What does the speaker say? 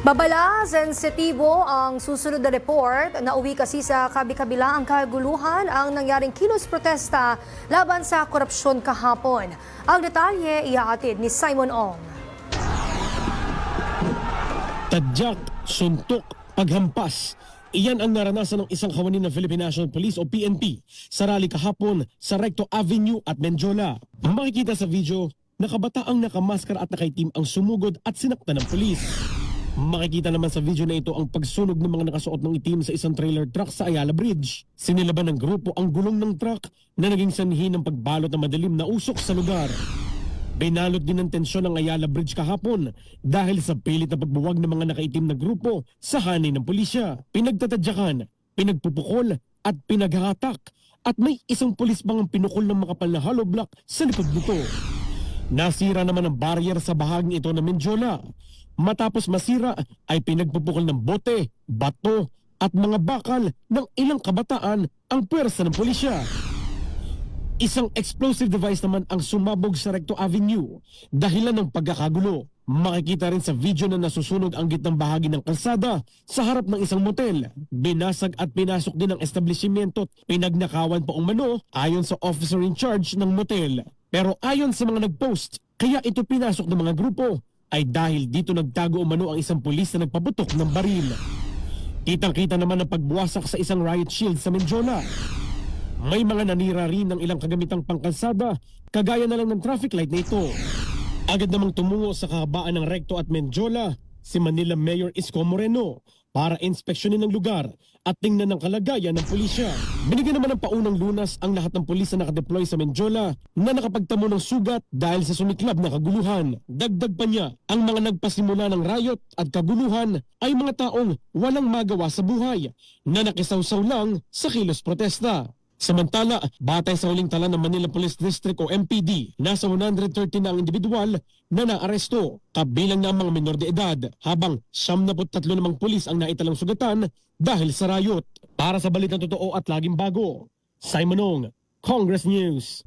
Babala, sensitibo ang susunod na report. Nauwi kasi sa kabi-kabila ang kaguluhan ang nangyaring kilos protesta laban sa korupsyon kahapon. Ang detalye iaatid ni Simon Ong. Tadyak, suntok, paghampas. Iyan ang naranasan ng isang kawani ng Philippine National Police o PNP sa rally kahapon sa Recto Avenue at Menjola. Makikita sa video, nakabataang nakamaskar at nakaitim ang sumugod at sinakta ng pulis. Makikita naman sa video na ito ang pagsunog ng mga nakasuot ng itim sa isang trailer truck sa Ayala Bridge. Sinilaban ng grupo ang gulong ng truck na naging sanhi ng pagbalot ng madilim na usok sa lugar. Binalot din ng tensyon ang Ayala Bridge kahapon dahil sa pilit na pagbuwag ng mga nakaitim na grupo sa hanay ng pulisya. Pinagtatadyakan, pinagpupukol at pinaghahatak at may isang pulis bang ang pinukol ng makapal na hollow block sa likod nito. Nasira naman ang barrier sa bahaging ito ng Menjola. Matapos masira ay pinagpupukol ng bote, bato at mga bakal ng ilang kabataan ang pwersa ng pulisya. Isang explosive device naman ang sumabog sa Recto Avenue dahilan ng pagkakagulo. Makikita rin sa video na nasusunog ang gitnang bahagi ng kalsada sa harap ng isang motel. Binasag at pinasok din ang establishmento at pinagnakawan pa umano ayon sa officer in charge ng motel. Pero ayon sa mga nagpost, kaya ito pinasok ng mga grupo ay dahil dito nagtago umano ang isang pulis na nagpaputok ng baril. Kitang-kita naman ang pagbuwasak sa isang riot shield sa Menjola. May mga nanira rin ng ilang kagamitang pangkalsada, kagaya na lang ng traffic light na ito. Agad namang tumungo sa kahabaan ng Recto at Menjola, si Manila Mayor Isko Moreno para inspeksyonin ang lugar at tingnan ang kalagayan ng pulisya. Binigyan naman ng paunang lunas ang lahat ng pulis na nakadeploy sa Menjola na nakapagtamo ng sugat dahil sa sumiklab na kaguluhan. Dagdag pa niya, ang mga nagpasimula ng riot at kaguluhan ay mga taong walang magawa sa buhay na nakisawsaw lang sa kilos protesta. Samantala, batay sa huling tala ng Manila Police District o MPD, nasa 130 na ang individual na naaresto, kabilang na ang mga minor de edad, habang 73 namang pulis ang naitalang sugatan dahil sa riot. Para sa balitang totoo at laging bago, Simon Ong, Congress News.